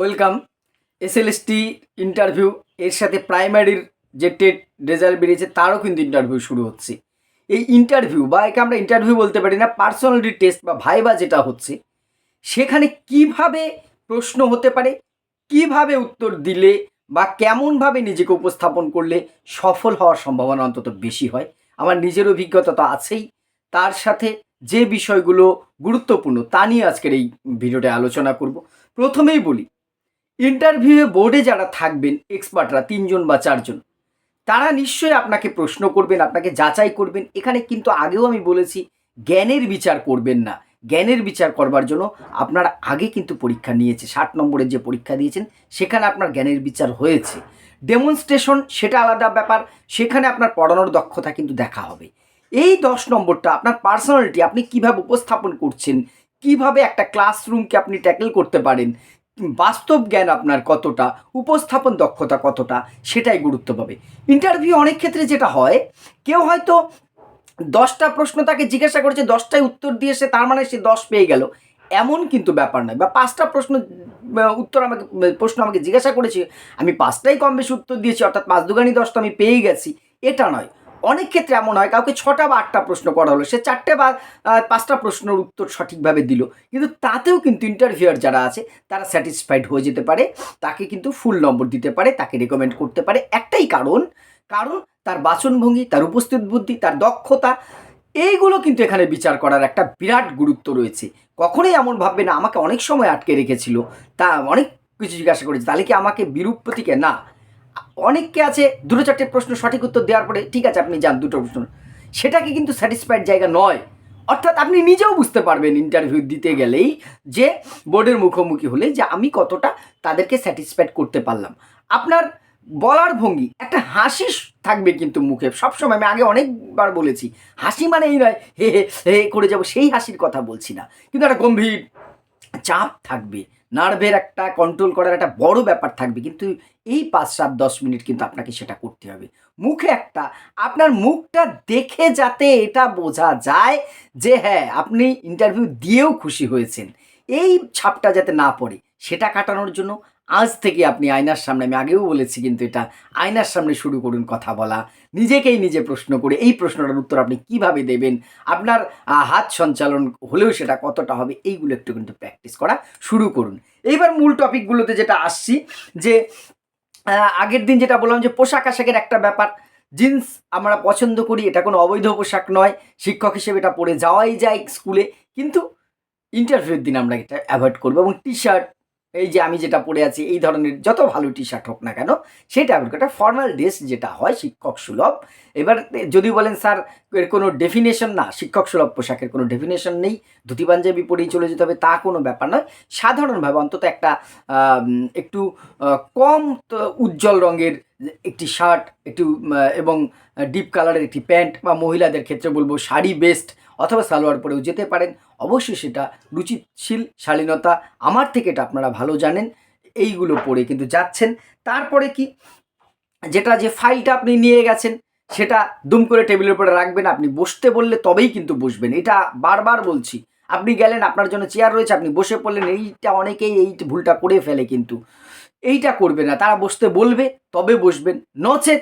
Welcome. SLST interview, এর সাথে প্রাইমারির যে টেট রেজাল্ট বেরিয়েছে, তারও কিন্তু ইন্টারভিউ শুরু হচ্ছে। এই ইন্টারভিউ, বা একে আমরা ইন্টারভিউ বলতে পারি না, পার্সোনালিটি টেস্ট বা ভাইবা যেটা হচ্ছে, সেখানে কীভাবে প্রশ্ন হতে পারে, কীভাবে উত্তর দিলে বা কেমনভাবে নিজেকে উপস্থাপন করলে সফল হওয়ার সম্ভাবনা অন্তত বেশি হয়, আমার নিজের অভিজ্ঞতা তো আছেই। তার সাথে যে বিষয়গুলো গুরুত্বপূর্ণ, তা নিয়ে আজকের এই ভিডিওতে আলোচনা করব। প্রথমেই বলি ইন্টারভিউয়ে বোর্ডে যারা থাকবেন, এক্সপার্টরা তিনজন বা চারজন, তারা নিশ্চয়ই আপনাকে প্রশ্ন করবেন, আপনাকে যাচাই করবেন। এখানে কিন্তু আগেও আমি বলেছি, জ্ঞানের বিচার করবেন না। জ্ঞানের বিচার করবার জন্য আপনার আগে কিন্তু পরীক্ষা নিয়েছে, ষাট নম্বরের যে পরীক্ষা দিয়েছেন, সেখানে আপনার জ্ঞানের বিচার হয়েছে। ডেমনস্ট্রেশন সেটা আলাদা ব্যাপার, সেখানে আপনার পড়ানোর দক্ষতা কিন্তু দেখা হবে। এই দশ নম্বরটা, আপনার পার্সোনালিটি আপনি কীভাবে উপস্থাপন করছেন, কীভাবে একটা ক্লাসরুমকে আপনি ট্যাকেল করতে পারেন বাস্তব জ্ঞান আপনার কতটা, উপস্থাপন দক্ষতা কতটা, সেটাই গুরুত্ব পাবে। ইন্টারভিউ অনেক ক্ষেত্রে যেটা হয়, কেউ হয়তো দশটা প্রশ্ন তাকে জিজ্ঞাসা করেছে, দশটায় উত্তর দিয়ে সে তার মানে সে দশ পেয়ে গেল। এমন কিন্তু ব্যাপার নয়। বা পাঁচটা প্রশ্ন উত্তর আমাকে, প্রশ্ন আমাকে জিজ্ঞাসা করেছে, আমি পাঁচটাই কম বেশি উত্তর দিয়েছি, অর্থাৎ পাঁচ দুগানি দশটা আমি পেয়ে গেছি। এটা নয়। অনেক ক্ষেত্রে এমন হয়, কাউকে ছটা বা আটটা প্রশ্ন করা হলো, সে চারটে বা পাঁচটা প্রশ্নের উত্তর সঠিকভাবে দিল। কিন্তু তাতেও কিন্তু ইন্টারভিউয়ার যারা আছে, তারা স্যাটিসফাইড হয়ে যেতে পারে, তাকে কিন্তু ফুল নম্বর দিতে পারে, তাকে রেকমেন্ড করতে পারে। একটাই কারণ কারণ তার বাচনভঙ্গি, তার উপস্থিত বুদ্ধি, তার দক্ষতা, এইগুলো কিন্তু এখানে বিচার করার একটা বিরাট গুরুত্ব রয়েছে। কখনোই এমন ভাববে না, আমাকে অনেক সময় আটকে রেখেছিল, তা অনেক কিছু জিজ্ঞাসা করেছে, তাহলে কি আমাকে বিরূপ প্রতীকে? না। অনেককে আছে, দুটো চারটে প্রশ্ন সঠিক উত্তর দেওয়ার পরে, ঠিক আছে, আপনি যান, দুটো প্রশ্ন। সেটাকে কিন্তু স্যাটিসফাইড জায়গা নয়। অর্থাৎ আপনি নিজেও বুঝতে পারবেন ইন্টারভিউ দিতে গেলেই যে বোর্ডের মুখোমুখি হলে যে আমি কতটা তাদেরকে স্যাটিসফাইড করতে পারলাম। আপনার বলার ভঙ্গি, একটা হাসি থাকবে কিন্তু মুখে। সবসময় আমি আগে অনেকবার বলেছি, হাসি মানে এই নয় হে হে হে, করে যাব, সেই হাসির কথা বলছি না। কিন্তু একটা গম্ভীর চাপ থাকবে, নার্ভের একটা কন্ট্রোল করার একটা বড় ব্যাপার থাকবে, কিন্তু এই পাঁচ সাত দশ মিনিট কিন্তু আপনাকে সেটা করতে হবে। মুখে একটা, আপনার মুখটা দেখে যাতে এটা বোঝা যায় যে হ্যাঁ আপনি ইন্টারভিউ দিয়েও খুশি হয়েছেন। এই ছাপটা যাতে না পড়ে, সেটা কাটানোর জন্য আজ থেকে আপনি আয়নার সামনে, আমি আগেও বলেছি কিন্তু এটা আয়নার সামনে শুরু করুন কথা বলা। নিজেকেই নিজে প্রশ্ন করে এই প্রশ্নটার উত্তর আপনি কীভাবে দেবেন? আপনার হাত সঞ্চালন হলেও সেটা কতটা হবে? এইগুলো একটু কিন্তু প্র্যাকটিস করা শুরু করুন। এইবার মূল টপিকগুলোতে যেটা আসছি, যে আগের দিন যেটা বললাম যে, পোশাক আশাকের একটা ব্যাপার। জিন্স আমরা পছন্দ করি, এটা কোনো অবৈধ পোশাক নয়। শিক্ষক হিসেবে এটা পরে যাওয়াই যায় স্কুলে। কিন্তু ইন্টারভিউর দিন আমরা এটা অ্যাভয়েড করব এবং টি শার্ট এই যে আমি যেটা পরে আছি, এই ধরনের যত ভালো টি শার্ট হোক না কেন, সেটা অ্যাভয়েড একটা ফর্মাল ড্রেস যেটা হয় শিক্ষক সুলভ। এবার যদি বলেন, স্যার, এর কোনো ডেফিনেশন না, শিক্ষক সুলভ পোশাকের কোনো ডেফিনেশন নেই, ধুতি পাঞ্জাবি পরেই চলে যেতে হবে, তা কোনো ব্যাপার নয়। সাধারণভাবে অন্তত একটা একটু কম উজ্জ্বল রঙের একটি শার্ট একটু এবং ডিপ কালারের একটি প্যান্ট, বা মহিলাদের ক্ষেত্রে বলব শাড়ি বেস্ট অথবা সালোয়ার পরেও যেতে পারেন। অবশ্যই সেটা রুচিশীল, শালীনতা আমার থেকে এটা আপনারা ভালো জানেন। এইগুলো পরে কিন্তু যাচ্ছেন। তারপরে কি? যেটা যে ফাইলটা আপনি নিয়ে গেছেন, সেটা দুম করে টেবিলের উপরে রাখবেন। আপনি বসতে বললে তবেই কিন্তু বসবেন। এটা বারবার বলছি। আপনি গেলেন, আপনার জন্য চেয়ার রয়েছে, আপনি বসে পড়লেন, এইটা অনেকেই এই ভুলটা করে ফেলে কিন্তু। এইটা করবে না। তারা বসতে বলবে, তবে বসবেন। নচেত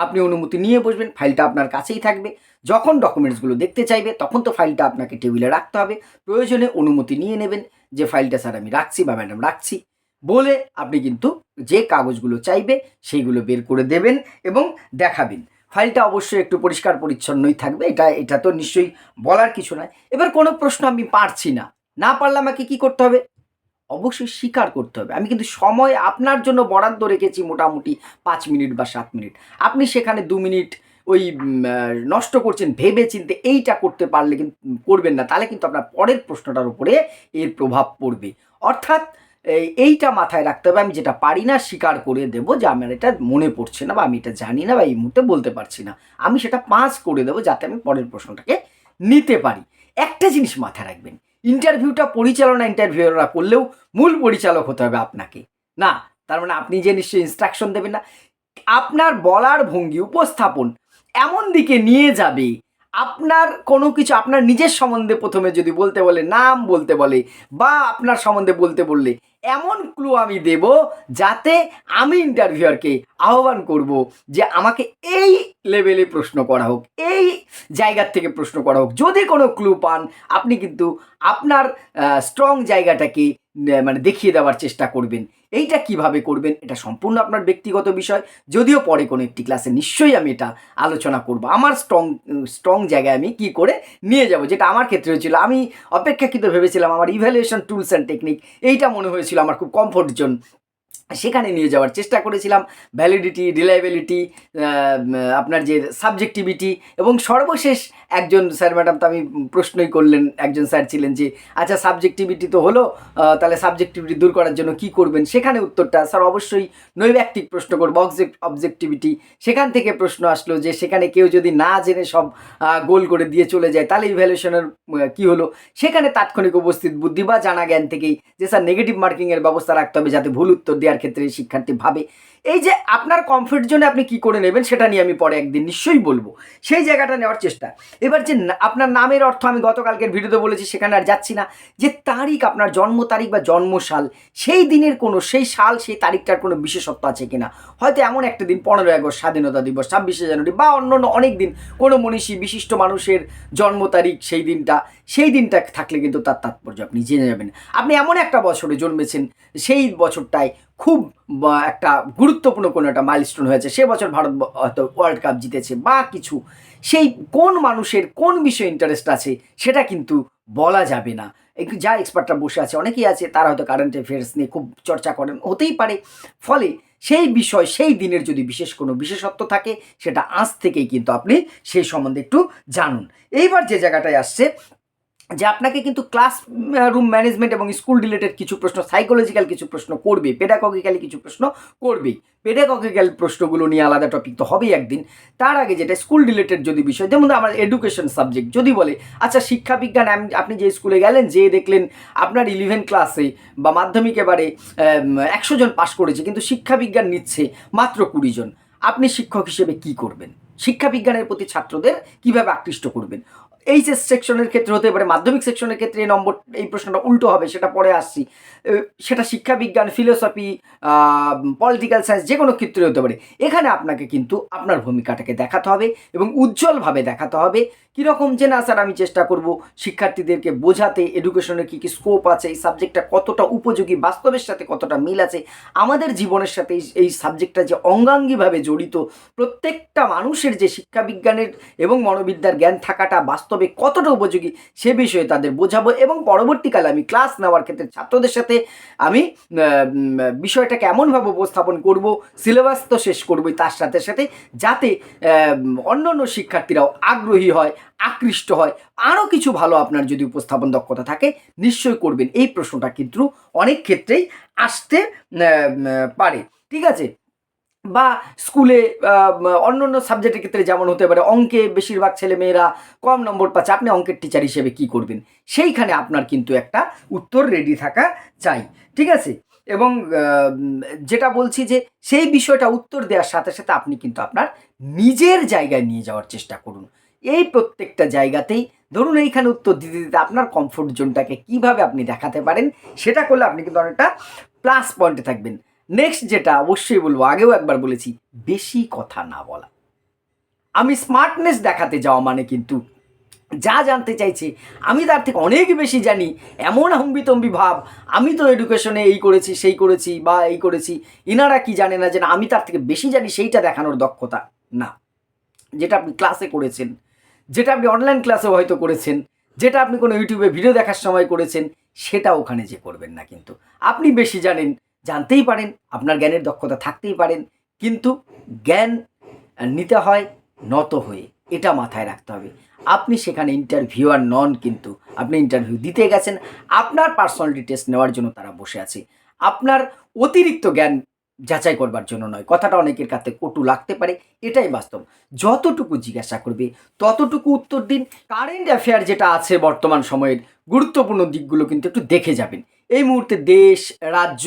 আপনি অনুমতি নিয়ে বসবেন, ফাইলটা আপনার কাছেই থাকবে। যখন ডকুমেন্টসগুলো দেখতে চাইবে, তখন তো ফাইলটা আপনাকে টেবিলে রাখতে হবে। প্রয়োজনে অনুমতি নিয়ে নেবেন যে, ফাইলটা স্যার আমি রাখছি বা ম্যাডাম রাখছি। বলে আপনি কিন্তু যে কাগজগুলো চাইবে, সেইগুলো বের করে দেবেন এবং দেখাবেন। ফাইলটা অবশ্যই একটু পরিষ্কার পরিচ্ছন্নই থাকবে, এটা এটা তো নিশ্চয়ই বলার কিছু নয়। এবার কোনো প্রশ্ন আমি পারছি না। না পারলে আমাকে কি করতে হবে? অবশ্যই স্বীকার করতে হবে। আমি কিন্তু সময় আপনার জন্য বরাদ্দ রেখেছি মোটামুটি পাঁচ মিনিট বা সাত মিনিট। আপনি সেখানে দু মিনিট ওই নষ্ট করছেন ভেবে চিনতে এইটা করতে পারলে কিন্তু করবেন না। তাহলে কিন্তু আপনার পরের প্রশ্নটার উপরে এর প্রভাব পড়বে। অর্থাৎ এই, এইটা মাথায় রাখতে হবে। আমি যেটা পারি না স্বীকার করে দেবো যে আমার এটা মনে পড়ছে না বা আমি এটা জানি না বা এই মুহূর্তে বলতে পারছি না। আমি সেটা পাঁচ করে দেবো যাতে আমি পরের প্রশ্নটাকে নিতে পারি। একটা জিনিস মাথায় রাখবেন। ইন্টারভিউটা পরিচালনা ইন্টারভিউরা করলেও মূল পরিচালক হতে হবে আপনাকে। না, তার মানে আপনি যে নিশ্চয়ই ইনস্ট্রাকশন দেবেন না, আপনার বলার ভঙ্গি উপস্থাপন এমন দিকে নিয়ে যাবে আপনার কোনো কিছু আপনার নিজের সম্বন্ধে প্রথমে যদি বলতে বলে নাম বলতে বলে বা আপনার সম্বন্ধে বলতে বললে, এমন ক্লু আমি দেব যাতে আমি ইন্টারভিউয়ারকে আহ্বান করব যে আমাকে এই লেভেলে প্রশ্ন করা হোক, এই জায়গার থেকে প্রশ্ন করা হোক। যদি কোনো ক্লু পান, আপনি কিন্তু আপনার স্ট্রং জায়গাটাকে মানে দেখিয়ে দেওয়ার চেষ্টা করবেন। এইটা কীভাবে করবেন, এটা সম্পূর্ণ আপনার ব্যক্তিগত বিষয়। যদিও পরে কোনো একটি ক্লাসে নিশ্চয়ই আমি এটা আলোচনা করব। আমার স্ট্রং স্ট্রং জায়গায় আমি কি করে নিয়ে যাব, যেটা আমার ক্ষেত্রে হয়েছিল। আমি অপেক্ষাকৃত ভেবেছিলাম আমার ইভ্যালুয়েশন টুলস অ্যান্ড টেকনিক এইটা মনে হয়েছিল আমার খুব কমফোর্ট জোন সেখানে নিয়ে যাওয়ার চেষ্টা করেছিলাম। ভ্যালিডিটি রিলায়েবিলিটি আপনার যে সাবজেক্টিভিটি এবং সর্বশেষ একজন স্যার ম্যাডাম তো আমি প্রশ্নই করলেন, একজন স্যার ছিলেন যে আচ্ছা সাবজেক্টিভিটি তো হলো তাহলে সাবজেক্টিভিটি দূর করার জন্য কি করবেন? সেখানে উত্তরটা স্যার অবশ্যই নৈব্যক্তিক প্রশ্ন করব অবজেক্ট অবজেক্টিভিটি সেখান থেকে প্রশ্ন আসলো যে, সেখানে কেউ যদি না জেনে সব গোল করে দিয়ে চলে যায়, তাহলে ইভ্যালুয়েশনের কি হলো? সেখানে তাৎক্ষণিক উপস্থিত বুদ্ধি বা জানা জ্ঞান থেকেই যে, স্যার নেগেটিভ মার্কিংয়ের ব্যবস্থা রাখতে হবে যাতে ভুল উত্তর দেওয়ার ক্ষেত্রে শিক্ষার্থী ভাবে। এই যে আপনার কমফর্ট জোনে আপনি কি করে নেবেন সেটা নিয়ে আমি পরে একদিন নিশ্চয়ই বলব। সেই জায়গাটা নেওয়ার চেষ্টা। এবার যে আপনার নামের অর্থ আমি গতকালকের ভিডিওতে বলেছি, সেখানে আর যাচ্ছি না। যে তারিখ আপনার জন্ম তারিখ বা জন্মসাল, সেই দিনের কোনো, সেই সাল, সেই তারিখটার কোনো বিশেষত্ব আছে কিনা? হয়তো এমন একটা দিন, পনেরোই আগস্ট, স্বাধীনতা দিবস, ছাব্বিশে জানুয়ারি বা অন্য অনেক দিন, কোনো মনীষী, বিশিষ্ট মানুষের জন্ম তারিখ সেই দিনটা সেই দিনটা থাকলে কিন্তু তার তাৎপর্য আপনি জেনে যাবেন। আপনি এমন একটা বছরে জন্মেছেন, সেই বছরটায় খুব একটা গুরুত্বপূর্ণ কোনো একটা মাইলস্টোন হয়েছে। সে বছর ভারত হয়তো ওয়ার্ল্ড কাপ জিতেছে, বা কিছু। সেই কোন মানুষের কোন বিষয়ে ইন্টারেস্ট আছে, সেটা কিন্তু বলা যাবে না। যা এক্সপার্টরা বসে আছে, অনেকেই আছে, তারা হয়তো কারেন্ট অ্যাফেয়ার্স নিয়ে খুব চর্চা করেন, হতেই পারে। ফলে সেই বিষয়, সেই দিনের যদি বিশেষ কোনো বিশেষত্ব থাকে, সেটা আজ থেকেই কিন্তু আপনি সেই সম্বন্ধে একটু জানুন। এইবার যে জায়গাটায় আসছে যে আপনাকে কিন্তু ক্লাস রুম ম্যানেজমেন্ট এবং স্কুল রিলেটেড কিছু প্রশ্ন সাইকোলজিক্যাল কিছু প্রশ্ন করবে পেডাগজিক্যালি কিছু প্রশ্ন করবেই। পেডাগজিক্যাল প্রশ্নগুলো নিয়ে আলাদা টপিক তো হবেই একদিন। তার আগে যেটা স্কুল রিলেটেড যদি বিষয়, যেমন আমার এডুকেশন সাবজেক্ট যদি বলে আচ্ছা শিক্ষাবিজ্ঞান আপনি যে স্কুলে গেলেন, যে দেখলেন আপনার ইলেভেন ক্লাসে বা মাধ্যমিক এবারে একশো জন পাশ করেছে, কিন্তু শিক্ষাবিজ্ঞান নিচ্ছে মাত্র কুড়ি জন, আপনি শিক্ষক হিসেবে কি করবেন? শিক্ষাবিজ্ঞানের প্রতি ছাত্রদের কীভাবে আকৃষ্ট করবেন? এইচএস সেকশনের ক্ষেত্রে হতে পারে, মাধ্যমিক সেকশনের ক্ষেত্রে এই নম্বর, এই প্রশ্নটা উল্টো হবে, সেটা পরে আসছি। সেটা শিক্ষাবিজ্ঞান ফিলোসফি পলিটিক্যাল সায়েন্স যে কোনো ক্ষেত্রে হতে পারে। এখানে আপনাকে কিন্তু আপনার ভূমিকাটাকে দেখাতে হবে এবং উজ্জ্বলভাবে দেখাতে হবে কীরকম যে না স্যার আমি চেষ্টা করব শিক্ষার্থীদেরকে বোঝাতে এডুকেশনের কী কী স্কোপ আছে, এই সাবজেক্টটা কতটা উপযোগী, বাস্তবের সাথে কতটা মিল আছে, আমাদের জীবনের সাথে এই- সাবজেক্টটা যে অঙ্গাঙ্গিভাবে জড়িত, প্রত্যেকটা মানুষের যে শিক্ষা বিজ্ঞানের এবং মনোবিদ্যার জ্ঞান থাকাটা বাস্তবে কতটা উপযোগী, সে বিষয়ে তাদের বোঝাবো এবং পরবর্তীকালে আমি ক্লাস নেওয়ার ক্ষেত্রে ছাত্রদের সাথে আমি বিষয়টাকে এমনভাবে উপস্থাপন করব সিলেবাস তো শেষ করবই তার সাথে সাথে, যাতে অন্য অন্য শিক্ষার্থীরাও আগ্রহী হয় আকৃষ্ট হয়। আরও কিছু ভালো আপনার যদি উপস্থাপন দক্ষতা থাকে নিশ্চয়ই করবেন। এই প্রশ্নটা কিন্তু অনেক ক্ষেত্রেই আসতে পারে। ঠিক আছে? বা স্কুলে অন্য অন্য সাবজেক্টের ক্ষেত্রে যেমন হতে পারে, অঙ্কে বেশিরভাগ ছেলেমেয়েরা কম নম্বর পাচ্ছে। আপনি অঙ্কের টিচার হিসেবে কি করবেন? সেইখানে আপনার কিন্তু একটা উত্তর রেডি থাকা চাই। ঠিক আছে? এবং যেটা বলছি যে সেই বিষয়টা উত্তর দেওয়ার সাথে সাথে আপনি কিন্তু আপনার নিজের জায়গায় নিয়ে যাওয়ার চেষ্টা করুন। এই প্রত্যেকটা জায়গাতেই ধরুন এইখানে উত্তর দিতে দিতে আপনার কমফোর্ট জোনটাকে কীভাবে আপনি দেখাতে পারেন, সেটা করলে আপনি কিন্তু অনেকটা প্লাস পয়েন্টে থাকবেন। নেক্সট যেটা অবশ্যই বলব, আগেও একবার বলেছি, বেশি কথা না বলা। আমি স্মার্টনেস দেখাতে যাওয়া মানে কিন্তু যা জানতে চাইছে, আমি তার থেকে অনেক বেশি জানি। এমন হম্বিতম্বি ভাব, আমি তো এডুকেশনে এই করেছি, সেই করেছি বা এই করেছি, ইনারা কি জানে না যে আমি তার থেকে বেশি জানি, সেইটা দেখানোর দক্ষতা না। যেটা আপনি ক্লাসে করেছেন যেটা আপনি অনলাইন ক্লাসেও হয়তো করেছেন, যেটা আপনি কোনো ইউটিউবে ভিডিও দেখার সময় করেছেন, সেটা ওখানে যে করবেন না কিন্তু। আপনি বেশি জানেন, জানতেই পারেন, আপনার জ্ঞানের দক্ষতা থাকতেই পারেন, কিন্তু জ্ঞান নিতে হয় নত হয়ে, এটা মাথায় রাখতে হবে। আপনি সেখানে ইন্টারভিউয়ার নন কিন্তু, আপনি ইন্টারভিউ দিতে গেছেন, আপনার পার্সোনালিটি টেস্ট নেওয়ার জন্য তারা বসে আছে। আপনার অতিরিক্ত জ্ঞান যাচাই করবার জন্য নয়। কথাটা অনেকের কাছে কটু লাগতে পারে, এটাই বাস্তব। যতটুকু জিজ্ঞাসা করবে, ততটুকু উত্তর দিন। কারেন্ট অ্যাফেয়ার যেটা আছে বর্তমান সময়ের গুরুত্বপূর্ণ দিকগুলো কিন্তু একটু দেখে যাবেন। এই মুহূর্তে দেশ, রাজ্য,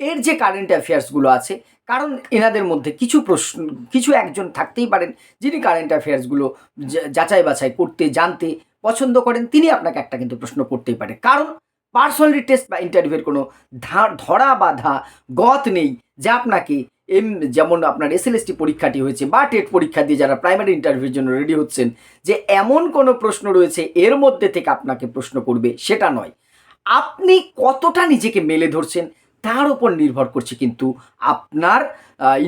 এর যে কারেন্ট অ্যাফেয়ার্সগুলো আছে, কারণ এনাদের মধ্যে কিছু প্রশ্ন, কিছু একজন থাকতেই পারেন যিনি কারেন্ট অ্যাফেয়ার্সগুলো যাচাই বাছাই করতে, জানতে পছন্দ করেন। তিনি আপনাকে একটা কিন্তু প্রশ্ন করতেই পারে। কারণ পার্সোনালি টেস্ট বা ইন্টারভিউয়ের কোনো ধরা বাধা গত নেই যা আপনাকে এম, যেমন আপনার এস এসএলএসটি পরীক্ষাটি হয়েছে বা টেট পরীক্ষা দিয়ে যারা প্রাইমারি ইন্টারভিউর জন্য রেডি হচ্ছেন, যে এমন কোনো প্রশ্ন রয়েছে এর মধ্যে থেকে আপনাকে প্রশ্ন করবে সেটা নয়। আপনি কতটা নিজেকে মেলে ধরছেন তার উপর নির্ভর করছে কিন্তু আপনার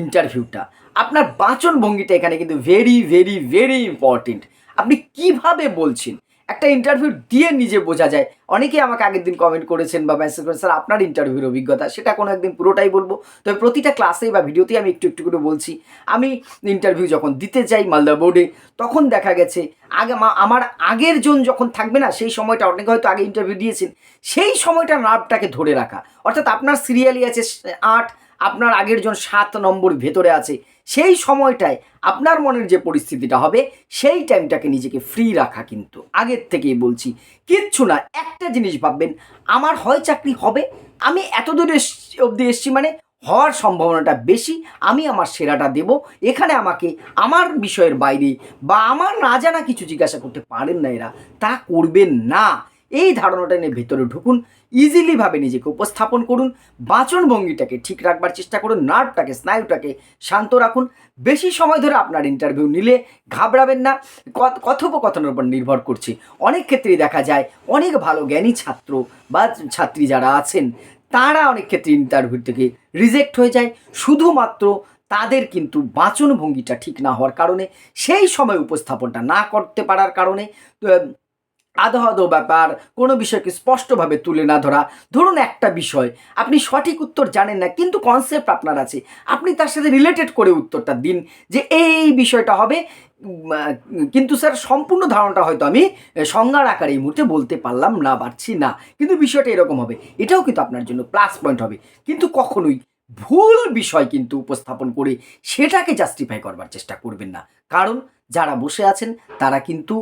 ইন্টারভিউটা আপনার বাচন ভঙ্গিটা এখানে কিন্তু ভেরি ভেরি ভেরি ইম্পর্টেন্ট আপনি কীভাবে বলছেন? একটা ইন্টারভিউ দিয়ে নিজে বোঝা যায়। অনেকেই আমাকে আগের দিন কমেন্ট করেছেন বা মেসেজ করেছেন, স্যার, আপনার ইন্টারভিউর অভিজ্ঞতা? সেটা কোনো একদিন পুরোটাই বলব। তবে প্রতিটা ক্লাসেই বা ভিডিওতেই আমি একটু একটু করে বলছি। আমি ইন্টারভিউ যখন দিতে যাই মালদা বোর্ডে তখন দেখা গেছে, আগে আমার আগের জন যখন থাকবে না, সেই সময়টা অনেকে হয়তো আগে ইন্টারভিউ দিয়েছেন, সেই সময়টা নার্ভটাকে ধরে রাখা। অর্থাৎ আপনার সিরিয়ালি আছে আট, আপনার আগের জন সাত নম্বর ভেতরে আছে। সেই সময়টায় আপনার মনের যে পরিস্থিতিটা হবে, সেই টাইমটাকে নিজেকে ফ্রি রাখা কিন্তু। আগের থেকেই বলছি, কিচ্ছু না, একটা জিনিস ভাববেন, আমার হয় চাকরি হবে, আমি এত দূরে অবধি এসছি মানে হওয়ার সম্ভাবনাটা বেশি, আমি আমার সেরাটা দেব, এখানে আমাকে আমার বিষয়ের বাইরে বা আমার না জানা কিছু জিজ্ঞাসা করতে পারেন না এরা, তা করবেন না। এই ধারণাটা নিয়ে ভেতরে ঢুকুন ইজিলিভাবে নিজেকে উপস্থাপন করুন, বাচন ভঙ্গিটাকে ঠিক রাখবার চেষ্টা করুন নার্ভটাকে স্নায়ুটাকে শান্ত রাখুন। বেশি সময় ধরে আপনার ইন্টারভিউ নিলে ঘাবড়াবেন না, কথ- কথোপকথনের উপর নির্ভর করছে। অনেক ক্ষেত্রেই দেখা যায়, অনেক ভালো জ্ঞানী ছাত্র বা ছাত্রী যারা আছেন, তারা অনেক ক্ষেত্রে ইন্টারভিউ থেকে রিজেক্ট হয়ে যায়। শুধুমাত্র তাদের কিন্তু বাচন ভঙ্গিটা ঠিক না হওয়ার কারণে, সেই সময় উপস্থাপনটা না করতে পারার কারণে আধো ব্যাপার, কোনো বিষয়কে স্পষ্টভাবে তুলে না ধরা। ধরুন একটা বিষয়, আপনি সঠিক উত্তর জানেন না, কিন্তু কনসেপ্ট আপনার আছে। আপনি তার সাথে রিলেটেড করে উত্তরটা দিন যে এই বিষয়টা হবে কিন্তু স্যার সম্পূর্ণ ধারণাটা হয়তো আমি সংজ্ঞার আকারে এই মুহূর্তে বলতে পারলাম না, পারছি না। কিন্তু বিষয়টা এরকম হবে, এটাও কিন্তু আপনার জন্য প্লাস পয়েন্ট হবে। কিন্তু কখনোই ভুল বিষয় কিন্তু উপস্থাপন করে সেটাকে জাস্টিফাই করবার চেষ্টা করবেন না। কারণ যারা বসে আছেন, তারা কিন্তু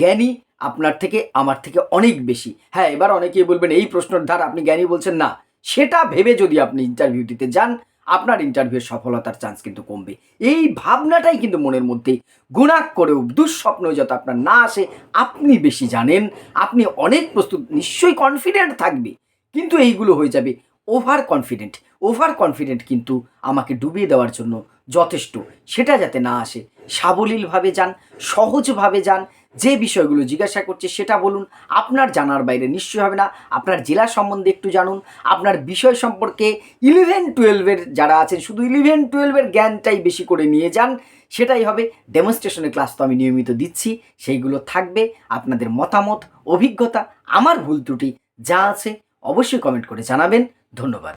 জ্ঞানী আপনার থেকে, আমার থেকে অনেক বেশি। হ্যাঁ এবার অনেকেই বলবেন, এই প্রশ্নের ধার আপনি জ্ঞানী বলছেন না। সেটা ভেবে যদি আপনি ইন্টারভিউ দিতে যান, আপনার ইন্টারভিউয়ের সফলতার চান্স কিন্তু কমবে। এই ভাবনাটাই কিন্তু মনের মধ্যে গুণাক করেও, দুঃস্বপ্ন যত আপনার না আসে, আপনি বেশি জানেন, আপনি অনেক প্রস্তুত, নিশ্চয়ই কনফিডেন্ট থাকবে। কিন্তু এইগুলো হয়ে যাবে ওভার কনফিডেন্ট ওভার কনফিডেন্ট কিন্তু আমাকে ডুবিয়ে দেওয়ার জন্য যথেষ্ট। সেটা যাতে না আসে, সাবলীলভাবে যান, সহজভাবে যান যে বিষয়গুলো জিজ্ঞাসা করছে সেটা বলুন, আপনার জানার বাইরে নিশ্চয় হবে না। আপনার জেলা সম্বন্ধে একটু জানুন। আপনার বিষয় সম্পর্কে ইলেভেন টুয়েলভের যারা আছেন, শুধু ইলেভেন টুয়েলভের জ্ঞানটাই বেশি করে নিয়ে যান, সেটাই হবে। ডেমনস্ট্রেশনের ক্লাস তো আমি নিয়মিত দিচ্ছি, সেইগুলো থাকবে। আপনাদের মতামত, অভিজ্ঞতা, আমার ভুল ত্রুটি যা আছে অবশ্যই কমেন্ট করে জানাবেন। ধন্যবাদ।